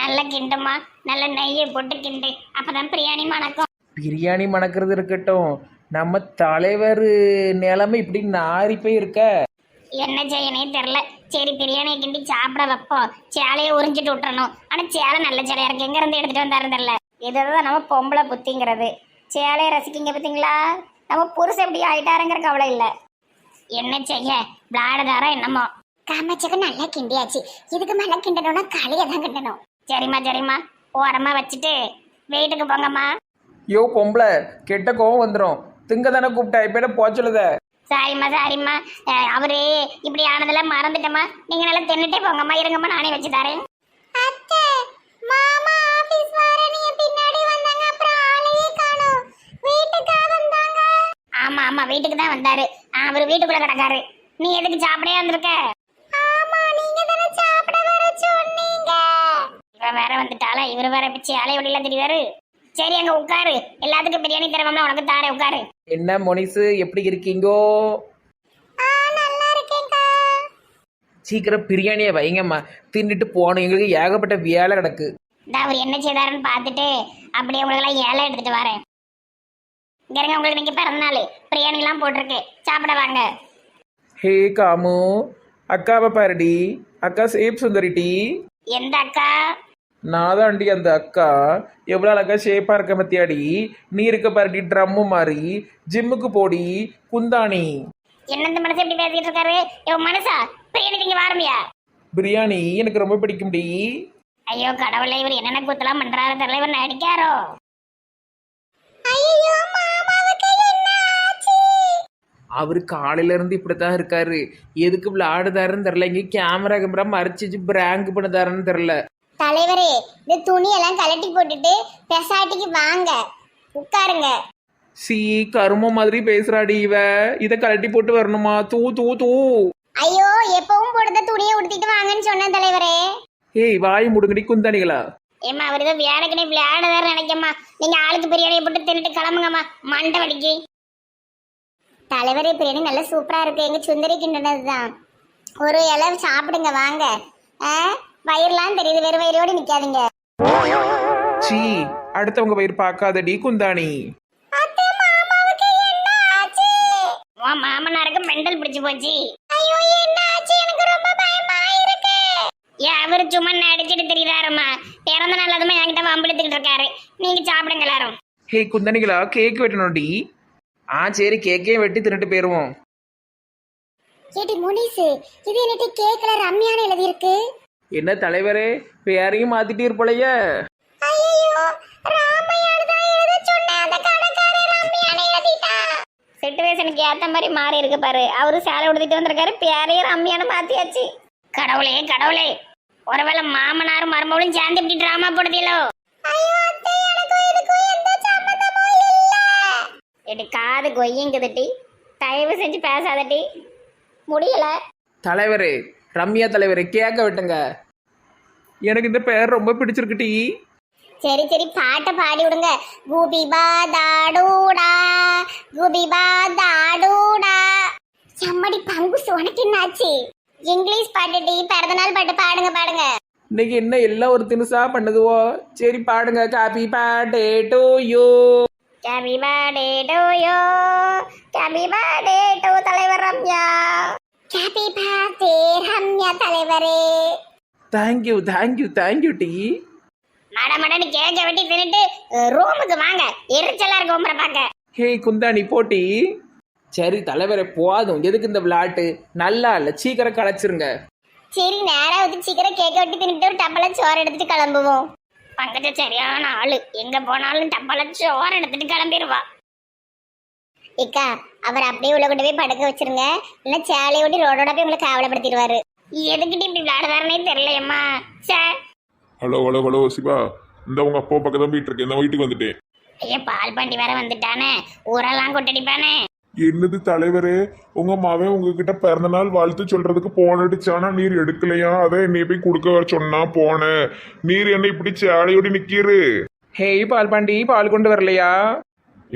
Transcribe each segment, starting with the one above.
நல்லா கிண்டுமா நல்ல நெய்யை போட்டு கிண்டு. அப்பதான் பிரியாணி மணக்கும். பிரியாணி மணக்கிறது இருக்கட்டும். நம்ம தலைவர் நிலைமை இப்படி நாரி போய் இருக்க என்ன செய்யனே தெரில சரி பிரியாணியை கிண்டி சாப்பிட வைப்போம். சேலையை உறிஞ்சிட்டு விட்டுறணும். ஆனா சேலை நல்ல சேலையா இருக்கு. எங்க இருந்து எடுத்துட்டு வந்தாரு தெரில இதுதான் நம்ம பொம்பளை புத்திங்கிறது. சேலையை ரசிக்கிங்க பார்த்தீங்களா நம்ம புருஷன் எப்படி ஆயிட்டாருங்கிற கவலை இல்லை. என்ன செய்ய? விளாடுதாரா என்னமோ. காமாச்சக்க நல்லா கிண்டியாச்சு. இதுக்கு மேல கிண்டணும்னா களியை தான் கிண்டணும். சரிம்மா சரிம்மா. ஓரமா வச்சுட்டு வீட்டுக்கு போங்கம்மா. யோ பொம்பளை கெட்ட கோவம் வந்துடும் திங்க தானே கூப்பிட்டா இப்போ என்ன போச்சலுத சாரிம்மா சாரிம்மா. அஹ், அவரு இப்படி ஆனதுல மறந்துட்டம்மா. நீங்க நல்லா தின்னுட்டே போங்கம்மா. இருங்கம்மா நானே வச்சு தரேன். அத்தை மாமா ஆபீஸ் வரேன்னு பின்னாடி வந்தாங்க. அப்புறம் ஆளையே காணோம். வீட்டுக்கா வந்தாங்க. ஆமா ஆமா வீட்டுக்கு தான் வந்தாரு. அவர் வீட்டுக்குள்ள கிடக்காரு. நீ எதுக்கு சாப்பிடவே வந்திருக்க? இவன் வேற வந்துட்டாளா? இவர் வேற பிச்சு அலை ஒளியில தெரியாரு சரி அங்க உட்காரு. எல்லாத்துக்கும் பிரியாணி தரவம்ல உனக்கு தாரேன் உட்காரு. என்ன மொனிசு எப்படி இருக்கீங்கோ? சீக்கிரம் பிரியாணியை வைங்கம்மா. தின்னுட்டு போகணும். எங்களுக்கு ஏகப்பட்ட வேலை கிடக்கு இந்த அவர் என்ன செய்தாருன்னு பார்த்துட்டு அப்படியே உங்களுக்கெல்லாம் ஏழை எடுத்துட்டு வரேன். இங்க உங்களுக்கு இன்னைக்கு பிறந்த நாள் பிரியாணிலாம் போட்டிருக்கு. சாப்பிட வாங்க. ஹே காமு. அக்காவை பாருடி. அக்கா சேப் சுந்தரிட்டி எந்த அக்கா? நான் தான்டி அந்த அக்கா எவ்வளோ அழகா ஷேப்பாக இருக்க பத்தியாடி? நீ இருக்க பாருடி ட்ரம்மு மாதிரி ஜிம்முக்கு போடி குந்தாணி. என்ன இந்த மனசு எப்படி பேசிட்டு இருக்காரு? இவன் மனசா? பிரியாணி நீங்க வாரமியா? பிரியாணி எனக்கு ரொம்ப பிடிக்கும்டி ஐயோ கடவுளே இவர் என்னென்ன கூத்தலாம் பண்றாரு தெரியல இவர் நடிக்காரோ? அவர் காலையில இருந்து இப்படித்தான் இருக்காரு. எதுக்கு விளையாடுதாருன்னு தெரில இங்கே கேமரா கேமரா மறைச்சு வச்சு பிராங்க் பண்ணுதாருன்னு தெரில தலைவரே இந்த துணியெல்லாம் கலட்டி போட்டுட்டு பெசாட்டிக்கு வாங்க. உட்காருங்க. சி கரும மாதிரி பேசுறாடி இவ. இதை கழட்டி போட்டு வரணுமா? தூ தூ தூ. ஐயோ எப்பவும் போடுற துணியை உடுத்திட்டு வாங்கன்னு சொன்னேன் தலைவரே. ஏய் வாய் முடுங்கடி குந்தாணிகளா. ஏம்மா அவர் ஏதோ வியாழக்கினை விளையாடுதாரு நினைக்கம்மா. நீங்க ஆளுக்கு பிரியாணியை போட்டு தின்னுட்டு கிளம்புங்கம்மா. மண்டை வலிக்கு. தலைவரே பிரியாணி நல்லா சூப்பரா இருக்கு. எங்க சுந்தரி கிண்டனது தான் ஒரு இலை சாப்பிடுங்க வாங்க. ஆ? வயிறுலாம் தெரியுது வெறும் வயிறோடு நிக்காதீங்க. சீ அடுத்தவங்க வயிறு பார்க்காதடி குந்தாணி. உன் மாமனாருக்கு மெண்டல் பிடிச்சு போச்சு. ஐயோ என்ன ஆச்சு? எனக்கு ரொம்ப பயமா இருக்கு. ஏன் அவரு சும்மா நடிச்சிட்டு தெரியுறாருமா பிறந்த நாள் அதுமா என்கிட்ட வம்பிழுத்துக்கிட்டு இருக்காரு. நீங்க சாப்பிடுங்க எல்லாரும். ஹே குந்தாணிகளா கேக் வெட்டணும்டி. ஆ சரி கேக்கே வெட்டி தின்னுட்டு போயிருவோம். ஏடி முனிசு இது என்னட்டு கேக்கல ரம்யான்னு எழுதி இருக்கு என்ன தலைவரே பேரையும் மாத்திட்டே இருப்பலையே ஐயோ ராமையானு தான் எழுத சொன்னேன். அந்த கடைக்காரர் ரம்யான்னு எழுதிட்டா? சிட்டுவேஷனுக்கு ஏத்த மாதிரி மாறி இருக்கு பாரு. அவரு சேலை உடுத்திட்டு வந்திருக்காரு பேரையும் ரம்யான்னு மாத்தியாச்சு. கடவுளே கடவுளே. ஒருவேளை மாமனாரும் மருமகளும் சேர்ந்து இப்படி டிராமா போடுதீங்களோ எடி காது கொய்யுங்குதுட்டி தயவு செஞ்சு பேசாதட்டி முடியல. தலைவரே ரம்யா தலைவரே கேக்க வெட்டுங்க. எனக்கு இந்த பேர் ரொம்ப பிடிச்சிருக்குடி சரி சரி பாட்டை பாடி விடுங்க. கூபி பா தாடூடா கூபி பா தாடூடா. செம்மடி பங்கு உனக்கு என்னாச்சு? இங்கிலீஷ் பாட்டுடி பிறந்த நாள் பாட்டு பாடுங்க பாடுங்க. இன்னைக்கு என்ன எல்லாம் ஒரு தினுசா பண்ணுதுவோ? சரி பாடுங்க. Happy birthday to you happy birthday to you happy birthday to தலைவர் ரம்யா. ஹாப்பி பர்த்டே ரம்யா தலைவரே. தேங்க்யூ தேங்க்யூ தேங்க்யூ டி மட மடன்னு கேக்க வெட்டி தின்னுட்டு ரூமுக்கு வாங்க. எரிச்சலா இருக்கு உங்களை பார்க்க ஹே குந்தாணி போட்டி சரி தலைவரே போதும் எதுக்கு இந்த விளையாட்டு நல்லா இல்லை. சீக்கிரம் களைச்சிருங்க சரி நேரா வந்து சீக்கிரம் கேக்க வெட்டி தின்னுட்டு ஒரு டப்பல சோறு எடுத்துட்டு கிளம்புவோம். பங்கஜ சரியான ஆளு. எங்க போனாலும் டப்பல சோறு எடுத்துட்டு கிளம்பிடுவா இக்கா அவர் அப்படியே உள்ள கொண்டு போய் படுக்க வச்சிருங்க. இல்ல சேலையை ஓட்டி ரோடோட போய் உங்களை கேவலப்படுத்திடுவாரு. எதுக்கிட்டு இப்படி விளையாடுறாருனே தெரியலையம்மா. Sir hello hello hello Siva. இந்த உங்க அப்பா பக்கம் தான் போயிட்டு இருக்கேன். இந்த வீட்டுக்கு வந்துட்டேன். ஐயா பால் பாண்டி வேற வந்துட்டானே. ஊரெல்லாம் கொட்டடிப்பானே. என்னது தலைவரே? உங்க மகன் உங்ககிட்ட பிறந்த நாள் வாழ்த்து சொல்றதுக்கு போன் அடிச்சானா நீர் எடுக்கலையா? அதான் என்னை போய் கொடுக்க வர சொன்னா போனேன் நீர் என்ன இப்படி சேலையோடி நிக்கிறு ஹேய் பால் பாண்டி பால் கொண்டு வரலையா?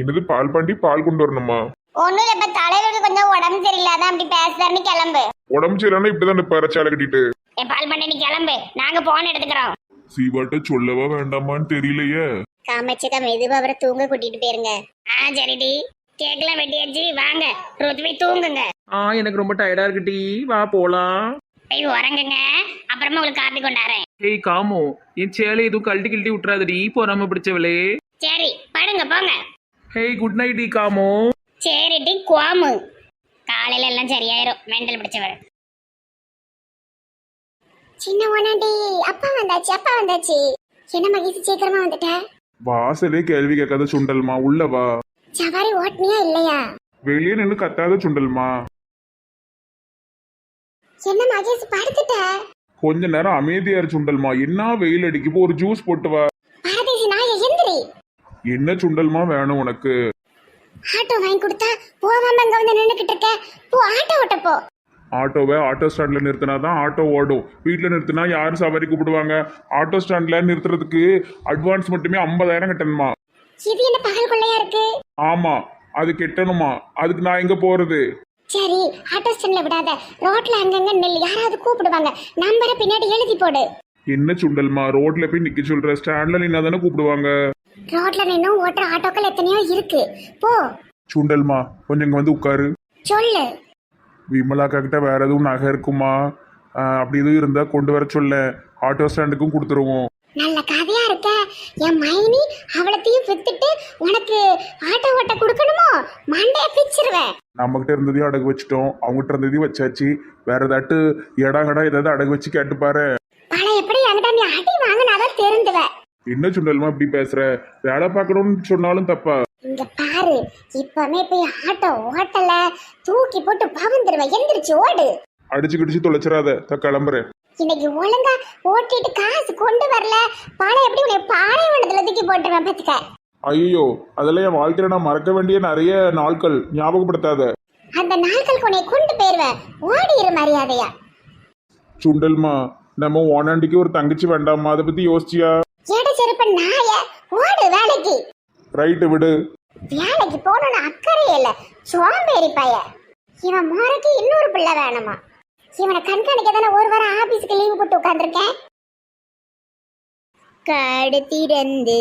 என்னது பால் பாண்டி பால் கொண்டு வரணுமா? ஒண்ணும் இல்ல இப்ப தலைவருக்கு கொஞ்சம் உடம்பு சரியில்லை அதான் அப்படி பேசுறாருன்னு கிளம்பு. உடம்பு சரியில்லைன்னா இப்படிதான் நிப்பாரு சேலை கட்டிட்டு. ஏ பால் பாண்டி நீ கிளம்பு. நாங்க போன் எடுத்துக்கிறோம். சீவாட்ட சொல்லவா வேண்டாமான்னு தெரியலையே. காமச்சிக்கா மெதுவா அவரை தூங்க கூட்டிட்டு போயிருங்க. ஆ சரிடி. கேக்கெல்லாம் வெட்டியாச்சு. வாங்க. ருத்வி தூங்குங்க. ஆ எனக்கு ரொம்ப டயர்டா இருக்கு டீ. வா போலாம். போய் உறங்குங்க. அப்புறமா உங்களுக்கு காப்பி கொண்டாறேன் ஏய் காமோ என் சேலை எதுவும் கழட்டி கிழட்டி விட்டுறாதடி. போறாம பிடிச்சவளே. சரி படுங்க போங்க. ஹேய் குட் நைட் டி காமோ சரிடி குவாமு. காலையில எல்லாம் சரியாயிரும். மெண்டல் பிடிச்சவர். சின்ன ஒன்னாண்டி அப்பா வந்தாச்சு அப்பா வந்தாச்சு. என்ன மகிழ்ச்சி சீக்கிரமா வந்துட்ட? வாசலே கேள்வி கேட்காத சுண்டல்மா உள்ள வா. சவாரி ஓட்டுனியா இல்லையா? வெளியே நின்று கத்தாத சுண்டல்மா. என்ன மகேஷ் படுத்துட்ட? கொஞ்ச நேரம் அமைதியா இரு சுண்டல்மா. என்ன வெயில் அடிக்கு ஒரு ஜூஸ் போட்டு வா. என்ன சுண்டல்மா வேணும் உனக்கு? ஆட்டோ வாங்கி கொடுத்தா போகாம அங்க வந்து நின்னுக்கிட்டு இருக்க. போ ஆட்டோ ஓட்ட போ. ஆட்டோவை ஆட்டோ ஸ்டாண்ட்ல நிறுத்தினா தான் ஆட்டோ ஓடும். வீட்டில் நிறுத்தினா யாரும் சவாரி கூப்பிடுவாங்க? ஆட்டோ ஸ்டாண்ட்ல நிறுத்துறதுக்கு அட்வான்ஸ் மட்டுமே ஐம்பதாயிரம் கட்டணுமா? இது என்ன பகல் கொள்ளையா இருக்கு? ஆமா அது கெட்டணுமா? அதுக்கு நான் எங்க போறது? சரி ஆட்டோ ஸ்டாண்ட்ல விடாத. ரோட்ல அங்கங்க நெல் யாராவது கூப்பிடுவாங்க. நம்பரை பின்னாடி எழுதி போடு. என்ன சுண்டல்மா? ரோட்ல போய் நிக்க சொல்ற. ஸ்டாண்ட்ல நின்னா தானே கூப்பிடுவாங்க? ரோட்ல நின்னும் ஓட்டுற ஆட்டோக்கள் எத்தனையோ இருக்கு. போ. சுண்டல்மா கொஞ்சம் இங்க வந்து உட்காரு. சொல்லு. விமலாக்கா கிட்ட வேற எதுவும் நகை இருக்குமா? ஆஹ் அப்படி எதுவும் இருந்தா கொண்டு வர சொல்ல. ஆட்டோ ஸ்டாண்டுக்கும் கொடுத்துருவோம். நல்ல கதையா இருக்க. என் மைனி அவளத்தையும் வித்துட்டு உனக்கு ஆட்டோ ஓட்ட கொடுக்கணுமோ? மண்டைய பிச்சிருவேன். நம்ம கிட்ட இருந்ததையும் அடகு வச்சுட்டோம். அவங்ககிட்ட இருந்ததையும் வச்சாச்சு. வேற ஏதாட்டு இடம் கடா ஏதாவது அடகு வச்சு கேட்டு பாரு பழைய எப்படி என்கிட்ட நீ அடி வாங்கினாதான் தெரிந்துவ என்ன சுண்டல்மா இப்படி பேசுற? வேலை பார்க்கணும்னு சொன்னாலும் தப்பா? இங்க பாரு இப்பமே போய் ஆட்டோ ஓட்டல தூக்கி போட்டு பவந்துருவேன் எந்திரிச்சு ஓடு. அடிச்சு கிடிச்சு தொலைச்சிடாத கிளம்புறேன். இன்னைக்கு ஒழுங்கா ஓட்டிட்டு காசு கொண்டு வரல பணம் எப்படி உன்னை பாலைவனத்துல தூக்கி போட்டுருவேன் பாத்துக்க. ஐயோ அதெல்லாம் என் வாழ்க்கையில நான் மறக்க வேண்டிய நிறைய நாட்கள் ஞாபகப்படுத்தாத. அந்த நாட்களுக்கு உன்னை கொண்டு போயிருவேன் ஓடி இரு மரியாதையா. சுண்டல்மா நம்ம ஓனாண்டிக்கு ஒரு தங்கச்சி வேண்டாமா? அதை பத்தி யோசிச்சியா? செருப்ப நாய ஓடு வேலைக்கு. ரைட்டு விடு. வேலைக்கு போகணும்னு அக்கறை இல்ல. சோம்பேறி பைய. இவன் மோரைக்கு இன்னொரு பிள்ளை வேணுமா? இவனை கண்காணிக்க தானே ஒரு வாரம் ஆபீஸ்க்கு லீவு போட்டு உட்காந்துருக்கேன் காடு திறந்து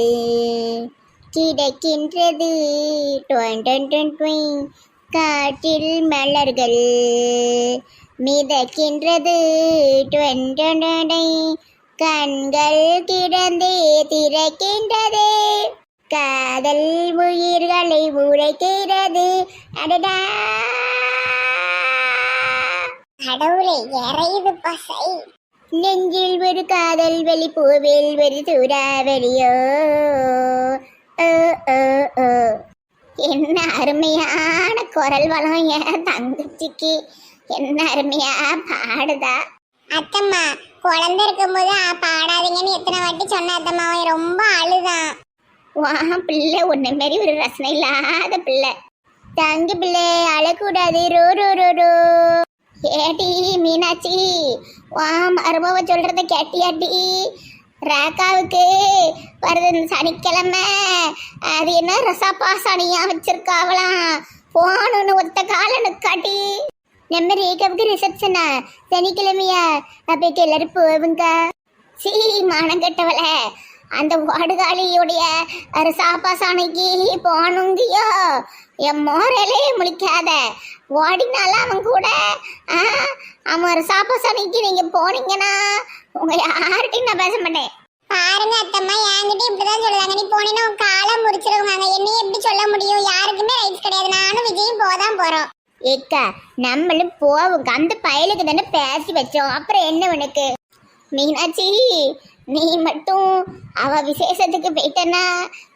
கிடைக்கின்றது. டொன் டொன் டொன் டொயின். காற்றில் மலர்கள் மிதக்கின்றது. Ton ton. கண்கள் கிடந்தே திறக்கின்றது. காதல் உயிர்களை உரைக்கிறது. அடடா. கடவுளே இறையுது பசை. நெஞ்சில் ஒரு காதல் வெளி பூவில் ஒரு சூறாவளியோ. என்ன அருமையான குரல் வளம் என் தங்கச்சிக்கு. என்ன அருமையா பாடுதா. அத்தம்மா குழந்தை இருக்கும்போது பாடாதீங்கன்னு எத்தனை வாட்டி சொன்ன அத்தம்மா அவன் ரொம்ப அழுதான். வா பிள்ளை உன்னை மாரி ஒரு ரசனை இல்லாத பிள்ளை. தங்கி பிள்ளை அழக்கூடாது. ரோ ரோ ரோ ரோ. ஏடி மீனாட்சி வா மருமவ சொல்றத கேட்டியாட்டி ரேகாவுக்கு வருது இந்த சனிக்கிழமை. அது என்ன ரசாப்பா சனியா வச்சிருக்காவலாம் போகணும்னு ஒத்த கால காட்டி நம்ம ரேகாவுக்கு ரிசப்ஷனா சனிக்கிழமையா? அப்போ எல்லாரும் போவுங்க. சீ மானம் கட்டவல அந்த வாடுகாளியுடைய ஒரு சாப்பாசானைக்கு போனுங்கயோ என் மோரலே முழிக்காத. ஓடினால அவன் கூட ஆ, அவன் ஒரு சாப்பா சாணைக்கு நீங்க போனீங்கன்னா உங்க யார்கிட்டையும் நான் பேச மாட்டேன். பாருங்க அத்தம்மா என்கிட்ட இப்படிதான் சொல்லுவாங்க. நீ போனீங்கன்னா உன் காலை முறிச்சிருவாங்க. என்னையும் எப்படி சொல்ல முடியும்? யாருக்குமே ரைட்ஸ் கிடையாது. நானும் விஜயும் போதான் போறோம். ஏக்கா நம்மளும் போவோம் அந்த பயலுக்கு தானே பேசி வச்சோம். அப்புறம் என்ன உனக்கு? மீனாட்சி நீ மட்டும் அவ விசேஷத்துக்கு போயிட்டனா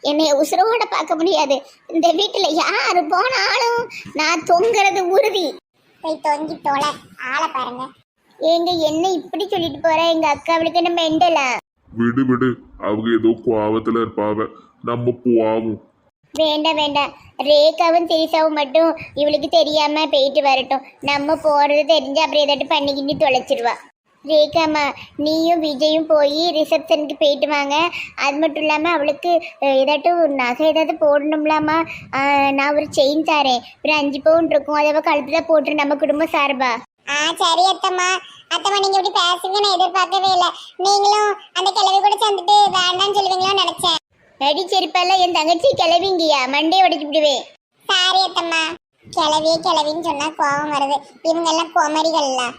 என்னைய உசுரோட பார்க்க முடியாது. இந்த வீட்டுல யாரு போனாலும் நான் தொங்குறது உறுதி. போய் தொங்கி தோல. ஆளை பாருங்க. ஏங்க என்ன இப்படி சொல்லிட்டு போற? எங்க அக்கா அவளுக்கு என்ன மெண்டலா? விடு விடு. அவங்க ஏதோ கோவத்துல இருப்பாவ நம்ம போவோம். வேண்டாம் வேண்டாம். ரேகாவும் திரிசாவும் மட்டும் இவளுக்கு தெரியாம போயிட்டு வரட்டும். நம்ம போறது தெரிஞ்சு அப்புறம் ஏதாட்டு பண்ணிக்கிட்டு தொலைச்சிருவா. ரேகாமா நீயும் விஜயும் போய் ரிசப்ஷனுக்கு போயிட்டு வாங்க. அது மட்டும் இல்லாமல் அவளுக்கு ஏதாட்டும் நகை ஏதாவது போடணும்லாமா? நான் ஒரு செயின் தரேன். ஒரு அஞ்சு பவுன் இருக்கும். அதை கழுத்துல போட்டு நம்ம குடும்பம் சார்பா. ஆ சரி அத்தம்மா. அத்தம்மா நீங்க இப்படி பேசுங்க. நான் எதிர்பார்க்கவே இல்லை. நீங்களும் அந்த கிழவி கூட சேர்ந்து என் தங்கச்சி கிளவிங்கயா மண்டே உடைச்சு விடுவேன். சாரி அத்தம்மா. கிளவியே கிளவின்னு சொன்னா கோபம் வருது. இவங்க எல்லாம் குமரிகள்லாம்